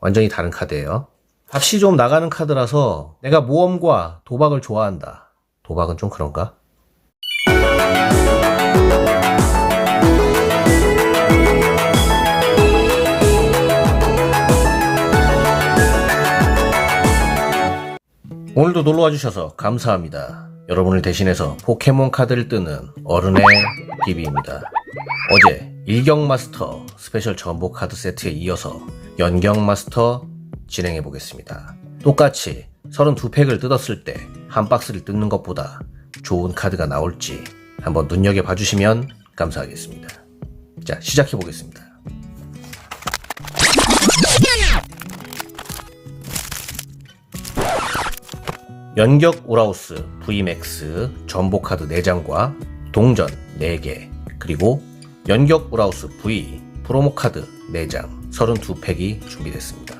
완전히 다른 카드예요. 값이 좀 나가는 카드라서 내가 모험과 도박을 좋아한다. 도박은 좀 그런가? 오늘도 놀러와 주셔서 감사합니다. 여러분을 대신해서 포켓몬 카드를 뜨는 어른의 비비입니다. 어제 일경 마스터 스페셜 전복 카드 세트에 이어서 연경 마스터 진행해 보겠습니다. 똑같이 32팩을 뜯었을 때 한 박스를 뜯는 것보다 좋은 카드가 나올지 한번 눈여겨 봐주시면 감사하겠습니다. 자, 시작해 보겠습니다. 연격 우라우스 VMAX 전복 카드 4장과 동전 4개 그리고 연격 우라우스 V 프로모 카드 4장 32팩이 준비됐습니다.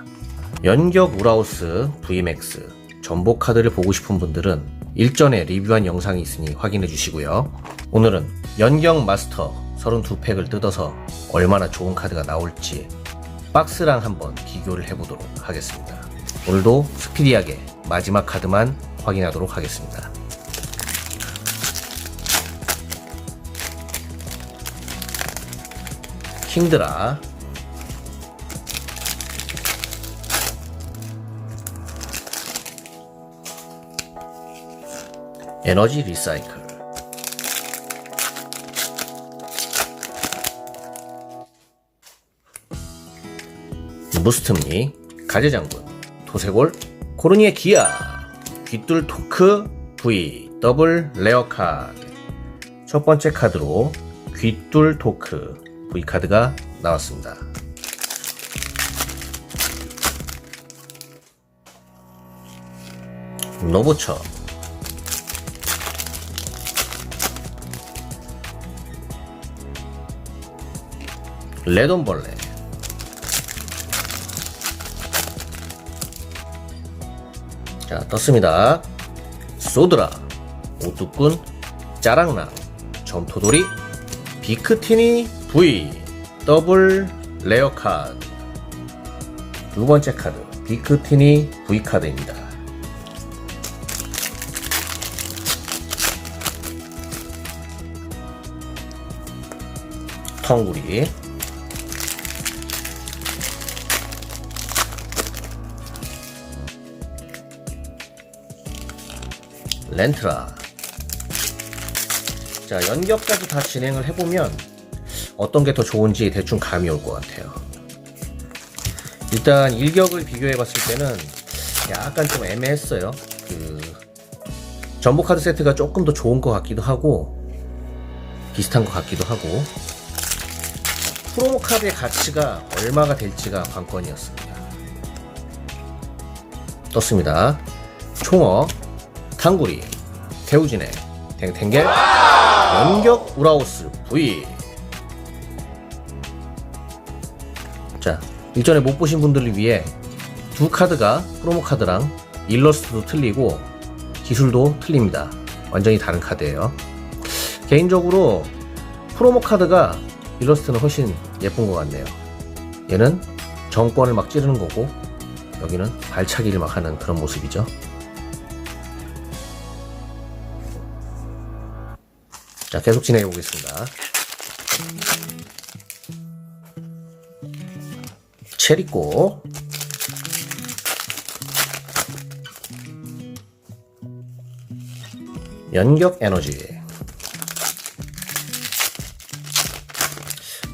연격 우라우스 VMAX 전복 카드를 보고 싶은 분들은 일전에 리뷰한 영상이 있으니 확인해 주시고요. 오늘은 연경 마스터 32팩을 뜯어서 얼마나 좋은 카드가 나올지 박스랑 한번 비교를 해보도록 하겠습니다. 오늘도 스피디하게 마지막 카드만 확인하도록 하겠습니다. 킹드라 에너지 리사이클. 무스트미 가재장군 도세골 코르니의 기아 귀뚫 토크 V 더블 레어 카드. 첫 번째 카드로 귀뚫 토크 V 카드가 나왔습니다. 노보처. 레돈벌레. 자 떴습니다. 소드라 오뚜꾼 짜랑랑 점토돌이 비크티니 V 더블 레어 카드. 두 번째 카드 비크티니 V 카드입니다. 텅구리. 렌트라 자 연격까지 다 진행을 해보면 어떤 게 더 좋은지 대충 감이 올 것 같아요. 일단 일격을 비교해 봤을 때는 약간 좀 애매했어요. 그 전복 카드 세트가 조금 더 좋은 것 같기도 하고 비슷한 것 같기도 하고 프로모 카드의 가치가 얼마가 될지가 관건이었습니다. 떴습니다. 총어 탕구리, 태우진의 탱탱겔, 연격 우라우스 V. 자, 일전에 못 보신 분들을 위해 두 카드가 프로모 카드랑 일러스트도 틀리고 기술도 틀립니다. 완전히 다른 카드예요. 개인적으로 프로모 카드가 일러스트는 훨씬 예쁜 것 같네요. 얘는 정권을 막 찌르는 거고 여기는 발차기를 막 하는 그런 모습이죠. 자, 계속 진행해 보겠습니다. 체리꼬 연격 에너지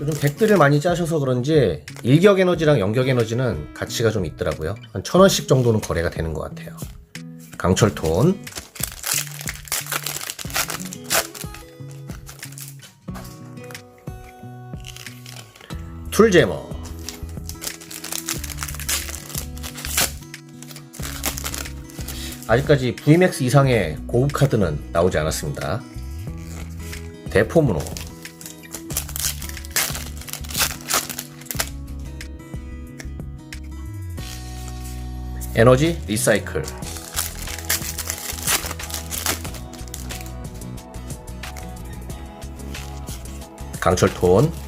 요즘 덱들을 많이 짜셔서 그런지 일격 에너지랑 연격 에너지는 가치가 좀 있더라고요. 한 천 원씩 정도는 거래가 되는 것 같아요. 강철톤 툴제머. 아직까지 VMAX 이상의 고급 카드는 나오지 않았습니다. 대포문호. 에너지 리사이클. 강철톤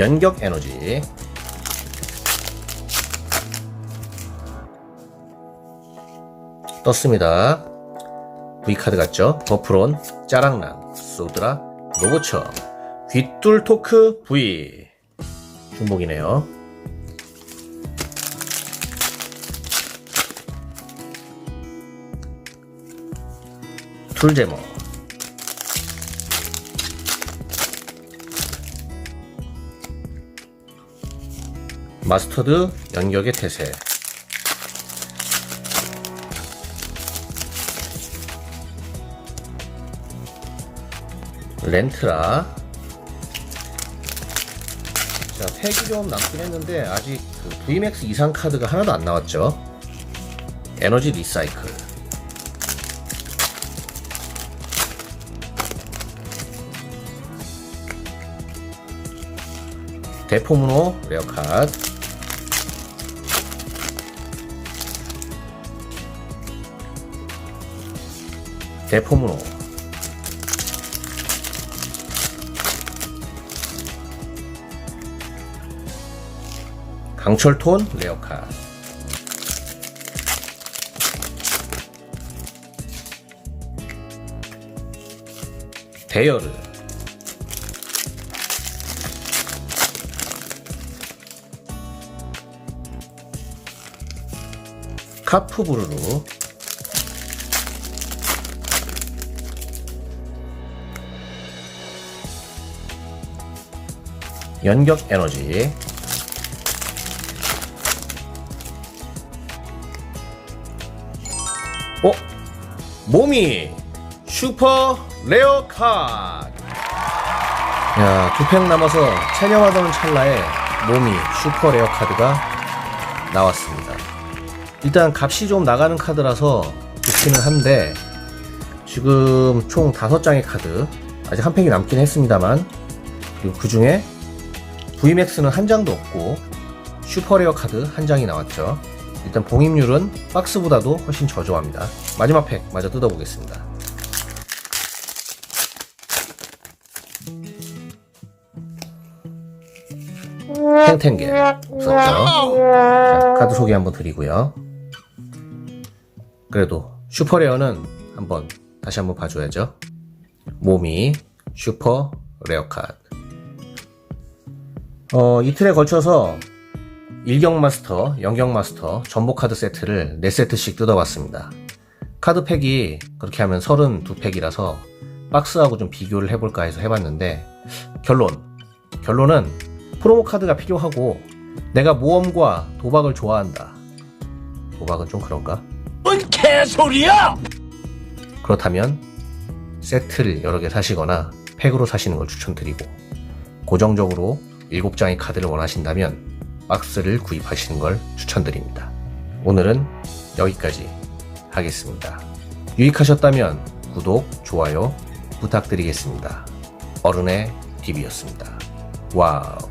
연격 에너지 떴습니다. V카드 같죠? 버프론, 짜랑랑, 소드라, 노보처, 귀뚫 토크 V 중복이네요. 툴제모 마스터드 연격의 태세. 렌트라. 자 팩이 좀 남긴 했는데 아직 그 VMAX 이상 카드가 하나도 안 나왔죠. 에너지 리사이클. 대포문호 레어카드 대포문호 강철톤 레어카드 대여르 카프부르루 연격 에너지 어? 몸이 슈퍼 레어 카드 야, 두 팩 남아서 체념하던 찰나에 몸이 슈퍼 레어 카드가 나왔습니다. 일단 값이 좀 나가는 카드라서 좋기는 한데 지금 총 5장의 카드 아직 한 팩이 남긴 했습니다만 그리고 그 중에 VMAX는 한 장도 없고 슈퍼레어 카드 한 장이 나왔죠. 일단 봉입률은 박스보다도 훨씬 저조합니다. 마지막 팩 마저 뜯어보겠습니다. 탱탱게 없었죠. 자, 카드 소개 한번 드리고요. 그래도 슈퍼레어는 한번 다시 한번 봐줘야죠. 모미 슈퍼 레어 카드. 어, 이틀에 걸쳐서 일경 마스터, 영경 마스터 전복 카드 세트를 4세트씩 뜯어봤습니다. 카드 팩이 그렇게 하면 32팩이라서 박스하고 좀 비교를 해볼까 해서 해봤는데 결론 결론은 프로모 카드가 필요하고 내가 모험과 도박을 좋아한다. 도박은 좀 그런가? 뭔 개소리야! 그렇다면 세트를 여러 개 사시거나 팩으로 사시는 걸 추천드리고 고정적으로 7장의 카드를 원하신다면 박스를 구입하시는 걸 추천드립니다. 오늘은 여기까지 하겠습니다. 유익하셨다면 구독, 좋아요 부탁드리겠습니다. 어른의 DB였습니다. 와우.